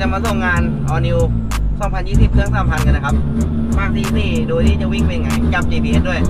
จะมาส่งงาน All New 2020 เครื่อง 3,000 กันนะครับ มากที่4โดยที่จะวิ่งเป็นไง จับ GPS ด้วย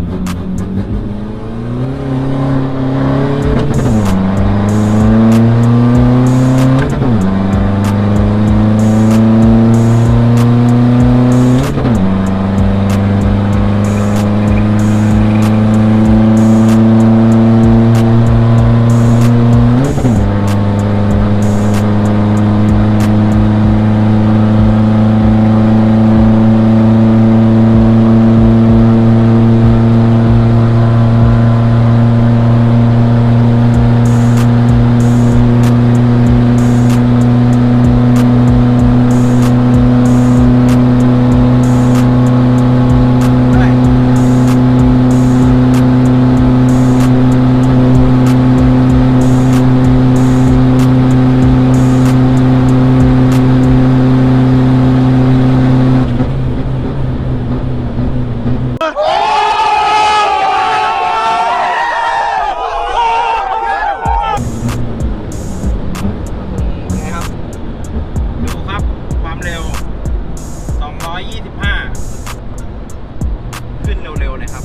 นะครับ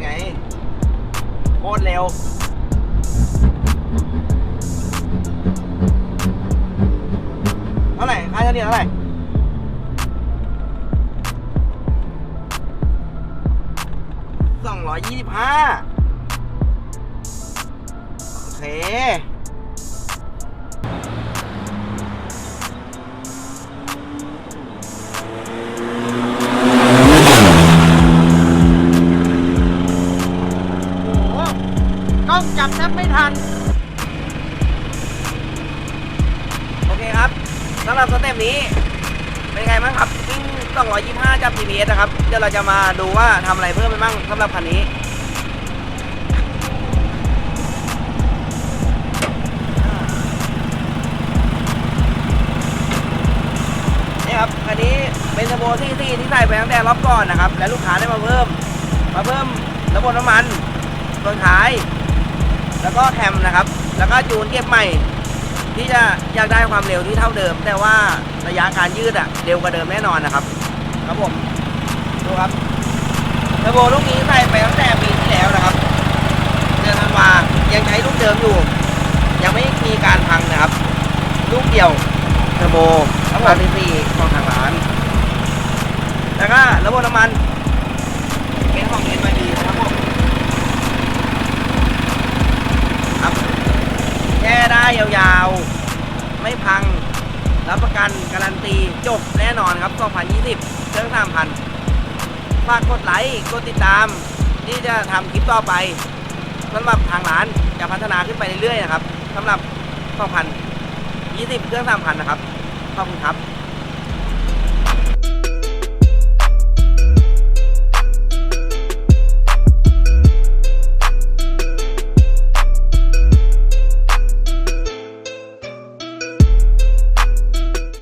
ไงโคตรเร็วเท่าไหร่ค่าเฉลี่ยเท่าไหร่สองร้อยยี่สิบห้าโอเค สำหรับสเต็ปนี้เป็นไงบ้างครับวิ่ง225จับ GPS นะครับ เดี๋ยวเราจะมาดูว่าทำอะไรเพิ่มไปบ้างสำหรับคันนี้นี่ครับคันนี้เป็นเทอร์โบที่ที่ที่ใส่ไปตั้งแต่รอบก่อนนะครับ และลูกค้าได้มาเพิ่ม มาเพิ่มระบบน้ำมันส่วนท้าย แล้วก็แคมนะครับ แล้วก็จูนเก็บใหม่ ที่จะอยากได้ความเร็วที่เท่าเดิม แต่ว่าระยะการยืดอะเร็วกว่าเดิมแน่นอนนะครับครับผมดูครับเทอร์โบลูกนี้ใส่ไปตั้งแต่ปีที่แล้วนะครับเดือนธันวายังใช้ลูกเดิมอยู่ ยังไม่มีการพังนะครับ ลูกเดียวเทอร์โบทั้งหมดที่สี่ของทางร้าน แล้วก็ระบบน้ำมันเป็นของเอ็นมาดีนะครับผมครับ แช่ได้ยาวๆ ไม่พัง รับประ กันการันตีจบแน่นอนครับ 2020 เครื่องสามพันฝากกดไลค์กดติดตาม ที่จะทำคลิปต่อไปสำหรับทางร้านจะพัฒนาขึ้นไปเรื่อยๆนะครับสำหรับ 2020 เครื่องสามพันนะครับ ขอบคุณครับ